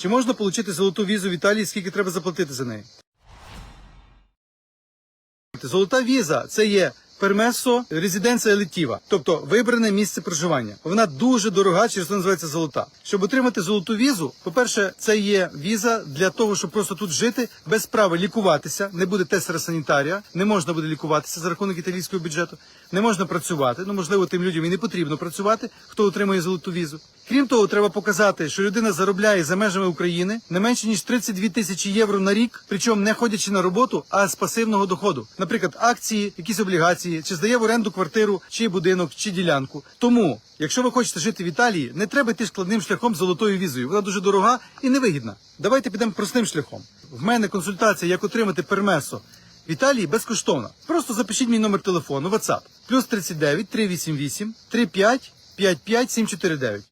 Чи можна отримати золоту візу в Італії, скільки треба заплатити за неї? Золота віза це є пермесо резиденція електива, тобто вибране місце проживання. Вона дуже дорога, через це називається золота. Щоб отримати золоту візу, по-перше, це є віза для того, щоб просто тут жити без права лікуватися, не буде тестера санітарія, не можна буде лікуватися за рахунок італійського бюджету, не можна працювати. Ну можливо, тим людям і не потрібно працювати, хто отримує золоту візу. Крім того, треба показати, що людина заробляє за межами України не менше ніж 32 тисячі євро на рік, причому не ходячи на роботу, а з пасивного доходу, наприклад, акції, якісь облігації, чи здає в оренду квартиру, чи будинок, чи ділянку. Тому, якщо ви хочете жити в Італії, не треба йти складним шляхом з золотою візою. Вона дуже дорога і невигідна. Давайте підемо простим шляхом. В мене консультація, як отримати пермесо в Італії безкоштовна. Просто запишіть мій номер телефону WhatsApp. Плюс 39 388 35 55 749.